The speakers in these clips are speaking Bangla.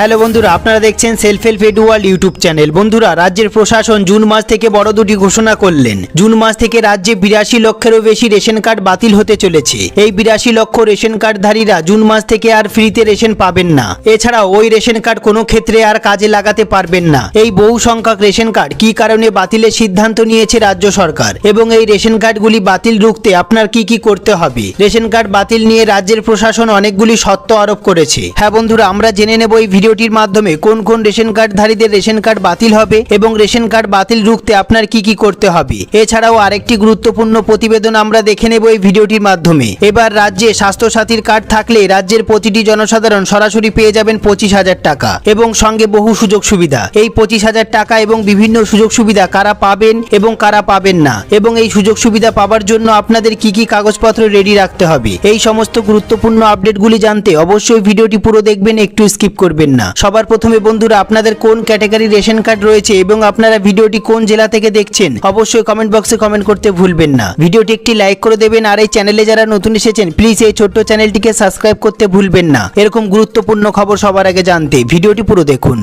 হ্যালো বন্ধুরা, আপনারা দেখছেন সেলফ হেল্প এডুয়াল ইউটিউব চ্যানেল। বন্ধুরা, রাজ্যের প্রশাসন জুন মাস থেকে বড় দুটি ঘোষণা করলেন। জুন মাস থেকে রাজ্যে বিরাশি লক্ষেরও বেশি রেশন কার্ড বাতিল হতে চলেছে। এই বিরাশি লক্ষ রেশন কার্ডধারীরা জুন মাস থেকে আর ফ্রিতে রেশন পাবেন না। এছাড়াও ওই রেশন কার্ড কোনো ক্ষেত্রে আর কাজে লাগাতে পারবেন না। এই বহু সংখ্যক রেশন কার্ড কি কারণে বাতিলের সিদ্ধান্ত নিয়েছে রাজ্য সরকার? এবং এই রেশন কার্ডগুলি বাতিল রুখতে আপনার কি কি করতে হবে? রেশন কার্ড বাতিল নিয়ে রাজ্যের প্রশাসন অনেকগুলি শর্ত আরোপ করেছে। হ্যাঁ বন্ধুরা, আমরা জেনে নেব এই ভিডিওটির মাধ্যমে কোন কোন রেশন কার্ডধারীদের রেশন কার্ড বাতিল হবে এবং রেশন কার্ড বাতিল রুখতে আপনার কি কি করতে হবে? এছাড়াও আরেকটি গুরুত্বপূর্ণ প্রতিবেদন আমরা দেখে নেব এই ভিডিওটির মাধ্যমে। এবার রাজ্যে স্বাস্থ্যসাথীর কার্ড থাকলে রাজ্যের প্রতিটি জনসাধারণ সরাসরি পেয়ে যাবেন পঁচিশ হাজার টাকা এবং সঙ্গে বহু সুযোগ সুবিধা। এই পঁচিশ হাজার টাকা এবং বিভিন্ন সুযোগ সুবিধা কারা পাবেন এবং কারা পাবেন না? এবং এই সুযোগ সুবিধা পাওয়ার জন্য আপনাদের কি কি কাগজপত্র রেডি রাখতে হবে? এই সমস্ত গুরুত্বপূর্ণ আপডেটগুলি জানতে অবশ্যই ভিডিওটি পুরো দেখবেন, একটু স্কিপ করবেন না। সবার প্রথমে বন্ধুরা, আপনাদের কোন ক্যাটাগরি রেশন কার্ড রয়েছে এবং আপনারা ভিডিওটি কোন জেলা থেকে দেখছেন, অবশ্যই কমেন্ট বক্সে কমেন্ট করতে ভুলবেন না। ভিডিওটি একটি লাইক করে দেবেন আর এই চ্যানেলে যারা নতুন এসেছেন প্লিজ এই ছোট্ট চ্যানেলটিকে সাবস্ক্রাইব করতে ভুলবেন না। এরকম গুরুত্বপূর্ণ খবর সবার আগে জানতে ভিডিওটি পুরো দেখুন।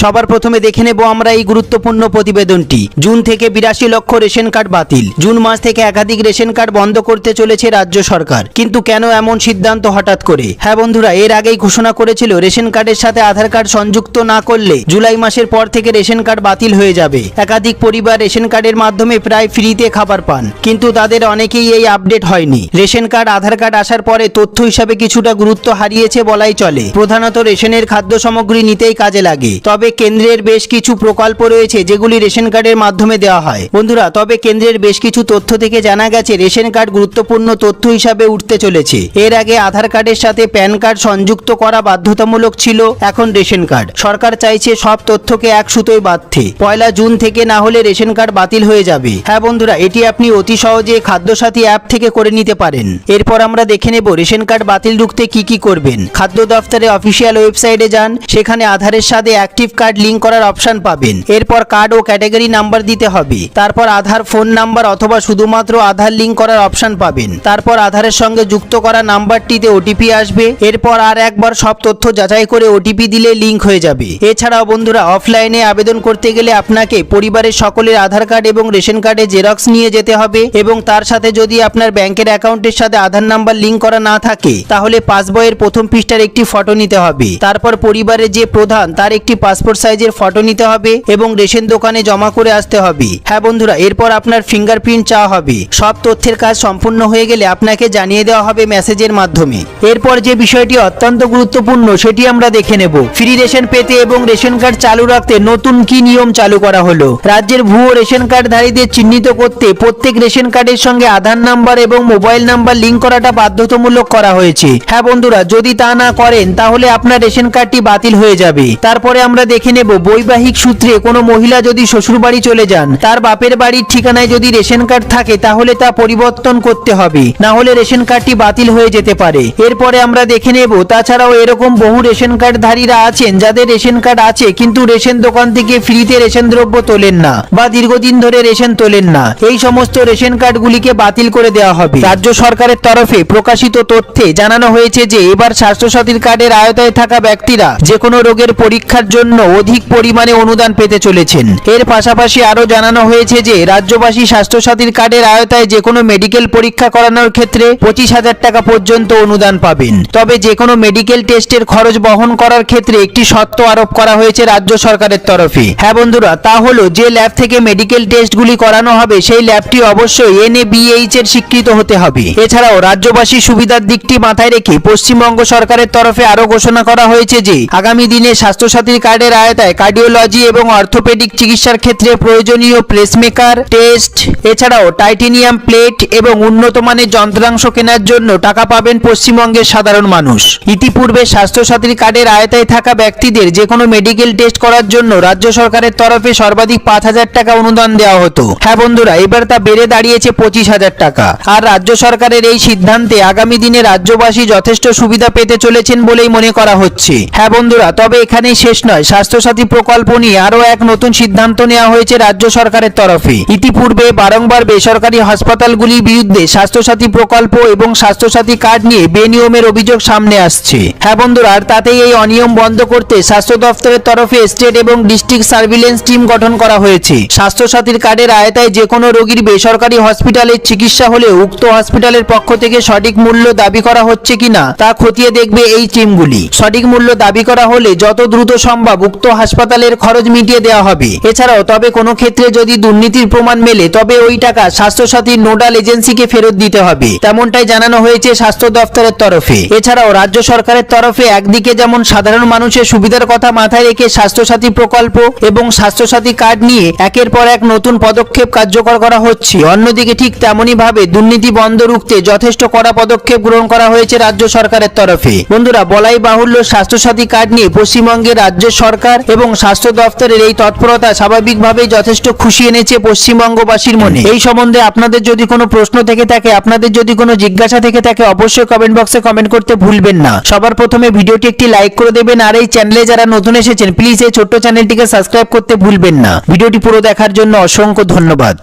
সবার প্রথমে দেখে নেব আমরা এই গুরুত্বপূর্ণ প্রতিবেদনটি। জুন থেকে বিরাশি লক্ষ রেশন কার্ড বাতিল। জুন মাস থেকে একাধিক রেশন কার্ড বন্ধ করতে চলেছে রাজ্য সরকার। কিন্তু কেন এমন সিদ্ধান্ত হঠাৎ করে? হ্যাঁ বন্ধুরা, এর আগেই ঘোষণা করেছিল রেশন কার্ডের সাথে আধার কার্ড সংযুক্ত না করলে জুলাই মাসের পর থেকে রেশন কার্ড বাতিল হয়ে যাবে। একাধিক পরিবার রেশন কার্ডের মাধ্যমে প্রায় ফ্রিতে খাবার পান। কিন্তু তাদের অনেকেই এই আপডেট হয়নি। রেশন কার্ড, আধার কার্ড আসার পরে তথ্য হিসাবে কিছুটা গুরুত্ব হারিয়েছে বলাই চলে। প্রধানত রেশনের খাদ্য সামগ্রী নিতেই কাজে লাগে। তবে কেন্দ্রের বেশ কিছু প্রকল্প রয়েছে যেগুলি রেশন কার্ডের মাধ্যমে দেওয়া হয়। বন্ধুরা, তবে কেন্দ্রের বেশ কিছু তথ্য থেকে জানা গেছে, রেশন কার্ড গুরুত্বপূর্ণ তথ্য হিসাবে উঠতে চলেছে। এর আগে আধার কার্ডের সাথে প্যান কার্ড সংযুক্ত করা বাধ্যতামূলক ছিল, এখন রেশন কার্ড। সরকার চাইছে সব তথ্যকে এক সুতোয় বাঁধতে। পয়লা জুন থেকে না হলে রেশন কার্ড বাতিল হয়ে যাবে। হ্যাঁ বন্ধুরা, এটি আপনি অতি সহজে খাদ্যসাথী অ্যাপ থেকে করে নিতে পারেন। এরপর আমরা দেখে নেব রেশন কার্ড বাতিল রুখতে কি কি করবেন। খাদ্য দফতরের অফিসিয়াল ওয়েবসাইটে যান, সেখানে আধারের সাথে অ্যাক্টিভ কার্ড লিঙ্ক করার অপশন পাবেন। এরপর কার্ড ও ক্যাটাগরি নাম্বার দিতে হবে। তারপর আধার ফোন নাম্বার অথবা শুধুমাত্র আধার লিঙ্ক করার অপশন পাবেন। তারপর আধারের সঙ্গে যুক্ত করা নাম্বারটিতে ওটিপি আসবে। এরপর আর একবার সব তথ্য যাচাই করে ওটিপি দিলে লিঙ্ক হয়ে যাবে। এছাড়াও বন্ধুরা অফলাইনে আবেদন করতে গেলে আপনাকে পরিবারের সকলের আধার কার্ড এবং রেশন কার্ডে জেরক্স নিয়ে যেতে হবে এবং তার সাথে যদি আপনার ব্যাংকের অ্যাকাউন্টের সাথে আধার নাম্বার লিঙ্ক করা না থাকে, তাহলে পাসবইয়ের প্রথম পৃষ্ঠার একটি ফটো নিতে হবে। তারপর পরিবারের যে প্রধান, তার একটি পাসপোর্ট সাইজের ফটো নিতে হবে এবং রেশন দোকানে জমা করে আসতে হবে। হ্যাঁ বন্ধুরা, এরপর আপনার ফিঙ্গারপ্রিন্ট চাওয়া হবে। সব তথ্যের কাজ সম্পূর্ণ হয়ে গেলে আপনাকে জানিয়ে দেওয়া হবে মেসেজের মাধ্যমে। এরপর যে বিষয়টি অত্যন্ত গুরুত্বপূর্ণ, সেটি আমরা দেখে নেব। ফ্রি রেশন পেতে এবং রেশন কার্ড চালু রাখতে নতুন কি নিয়ম চালু করা হলো? রাজ্যের ভুয়ো রেশন কার্ডধারীদের চিহ্নিত করতে প্রত্যেক রেশন কার্ডের সঙ্গে আধার নাম্বার এবং মোবাইল নাম্বার লিঙ্ক করাটা বাধ্যতামূলক করা হয়েছে। হ্যাঁ বন্ধুরা, যদি তা না করেন, তাহলে আপনার রেশন কার্ডটি বাতিল হয়ে যাবে। তারপরে আমরা দেখে নেব। বৈবাহিক সূত্রে কোনো মহিলা যদি শ্বশুরবাড়ি চলে যান, তার বাপের বাড়ির ঠিকানায় যদি রেশন কার্ড থাকে, তাহলে তা পরিবর্তন করতে হবে। না হলে রেশন কার্ডটি বাতিল হয়ে যেতে পারে। এরপরে আমরা দেখে নেব, তাছাড়াও এরকম বহু রেশন কার্ডধারীরা আছেন, যাদের রেশন কার্ড আছে, কিন্তু রেশন দোকান থেকে ফ্রিতে রেশন দ্রব্য তোলেন না, বা দীর্ঘদিন ধরে রেশন তোলেন না। এই সমস্ত রেশন কার্ডগুলিকে বাতিল করে দেওয়া হবে। রাজ্য সরকারের তরফে প্রকাশিত তথ্যে জানানো হয়েছে যে, এবার স্বাস্থ্যসাথীর কার্ডের আয়তায় থাকা ব্যক্তিরা যে কোনো রোগের পরীক্ষার জন্য অধিক পরিমাণে অনুদান পেতে চলেছেন। এর পাশাপাশি আরও জানানো হয়েছে যে, রাজ্যবাসী স্বাস্থ্যসাথীর কার্ডের আয়তায় যে কোনো মেডিকেল পরীক্ষা করানোর ক্ষেত্রে পঁচিশ হাজার টাকা পর্যন্ত অনুদান পাবেন। তবে যে কোনো মেডিকেল টেস্টের খরচ বহন করার ক্ষেত্রে একটি শর্ত আরোপ করা হয়েছে রাজ্য সরকারের তরফে। হ্যাঁ বন্ধুরা, তা হলো যে ল্যাব থেকে মেডিকেল টেস্টগুলি করানো হবে, সেই ল্যাবটি অবশ্যই এন এনএবিএইচ এর স্বীকৃত হতে হবে। এছাড়াও রাজ্যবাসী সুবিধার দিকটি মাথায় রেখে পশ্চিমবঙ্গ সরকারের তরফে আরও ঘোষণা করা হয়েছে যে, আগামী দিনে স্বাস্থ্যসাথীর কার্ডের আয়তায় কার্ডিওলজি এবং অর্থোপেডিক চিকিৎসার ক্ষেত্রে প্রয়োজনীয় প্লেসমেকার টেস্ট এছাড়াও টাইটেনিয়াম প্লেট এবং উন্নত মানের যন্ত্রাংশ কেনার জন্য টাকা পাবেন পশ্চিমবঙ্গের সাধারণ মানুষ। ইতিপূর্বে স্বাস্থ্যসাথীর কার্ডের আয়তায় থাকা ব্যক্তিদের যে কোনো মেডিকেল টেস্ট করার জন্য রাজ্য সরকারের তরফে সর্বাধিক পাঁচ হাজার টাকা অনুদান দেওয়া হতো। হ্যাঁ বন্ধুরা, এবার তা বেড়ে দাঁড়িয়েছে পঁচিশ হাজার টাকা। আর রাজ্য সরকারের এই সিদ্ধান্তে আগামী দিনে রাজ্যবাসী যথেষ্ট সুবিধা পেতে চলেছেন বলেই মনে করা হচ্ছে। হ্যাঁ বন্ধুরা, তবে এখানেই শেষ নয়। স্বাস্থ্যসাথী প্রকল্প নিয়ে আরও এক নতুন সিদ্ধান্ত নেওয়া হয়েছে রাজ্য সরকারের তরফে। ইতিপূর্বে বারংবার বেসরকারি হাসপাতালগুলির বিরুদ্ধে স্বাস্থ্যসাথী প্রকল্প এবং স্বাস্থ্যসাথী কার্ড নিয়ে বেনিয়মের অভিযোগ সামনে আসছে। হ্যাঁ বন্ধুরা, আর তাতেই এই অনিয়ম বন্ধ করতে স্বাস্থ্য দপ্তরের তরফে স্টেট এবং ডিস্ট্রিক্ট সার্ভিলেন্স টিম গঠন করা হয়েছে। স্বাস্থ্যসাথীর কার্ডের আয়তায় যে কোনো রোগীর বেসরকারি হসপিটালের চিকিৎসা হলে উক্ত হসপিটালের পক্ষ থেকে সঠিক মূল্য দাবি করা হচ্ছে কিনা তা খতিয়ে দেখবে এই টিমগুলি। সঠিক মূল্য দাবি করা হলে যত দ্রুত সম্ভব উক্ত হাসপাতালের খরচ মিটিয়ে দেওয়া হবে। এছাড়াও, তবে কোনো ক্ষেত্রে যদি দুর্নীতির প্রমাণ মেলে, তবে ওই টাকা স্বাস্থ্যসাথীর নোডাল এজেন্সিকে ফেরত দিতে হবে। তেমনটাই জানানো হয়েছে স্বাস্থ্য দপ্তরের তরফে। এছাড়াও, রাজ্য সরকারের তরফে একদিকে যেমন সাধারণ মানুষের সুবিধার কথা মাথায় রেখে স্বাস্থ্যসাথী প্রকল্প এবং স্বাস্থ্যসাথী কার্ড নিয়ে একের পর এক নতুন পদক্ষেপ কার্যকর করা হচ্ছে। অন্যদিকে ঠিক তেমনই ভাবে দুর্নীতি বন্ধ রুখতে যথেষ্ট কড়া পদক্ষেপ গ্রহণ করা হয়েছে রাজ্য সরকারের তরফে। বন্ধুরা, বলাই বাহুল্য স্বাস্থ্যসাথী কার্ড নিয়ে পশ্চিমবঙ্গের রাজ্য সরকার এবং স্বাস্থ্য দপ্তরের এই তৎপরতা স্বাভাবিকভাবেই যথেষ্ট খুশি এনেছে পশ্চিমবঙ্গবাসীর মনে। এই সম্বন্ধে আপনাদের যদি কোনো প্রশ্ন থেকে থাকে আপনাদের যদি কোনো জিজ্ঞাসা থেকে থাকে অবশ্যই কমেন্ট বক্সে কমেন্ট করতে ভুলবেন না। সবার প্রথমে ভিডিওটি একটি লাইক করে দেবেন আর এই চ্যানেলে যারা নতুন এসেছেন প্লিজ এই ছোট্ট চ্যানেলটিকে সাবস্ক্রাইব করতে ভুলবেন না। ভিডিওটি পুরো দেখার জন্য অসংখ্য ধন্যবাদ।